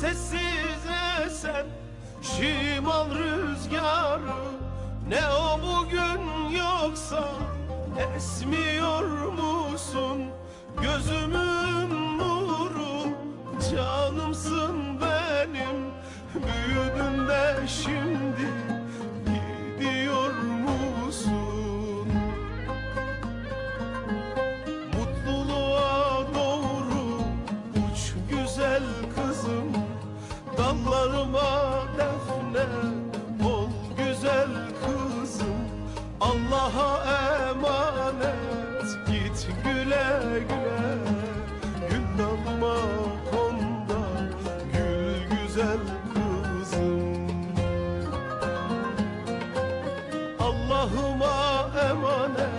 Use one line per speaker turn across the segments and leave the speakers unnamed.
Sessiz esen şimal rüzgarı. Ne o bugün yoksa esmiyor musun? Gözümün nuru canımsın benim. Büyüdün Dallarıma defne ol güzel kızım. Allah'a emanet git güle güle. Gül dalma konda gül güzel kızım. Allah'ıma emanet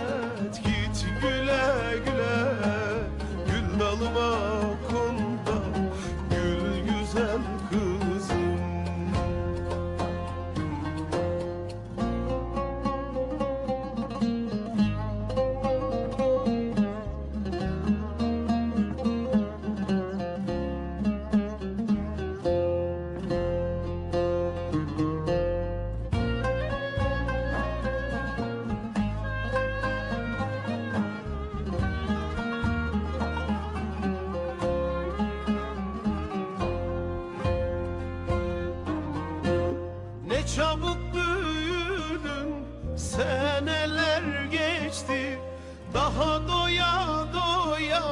Çabuk büyüdün seneler geçti. Daha doya doya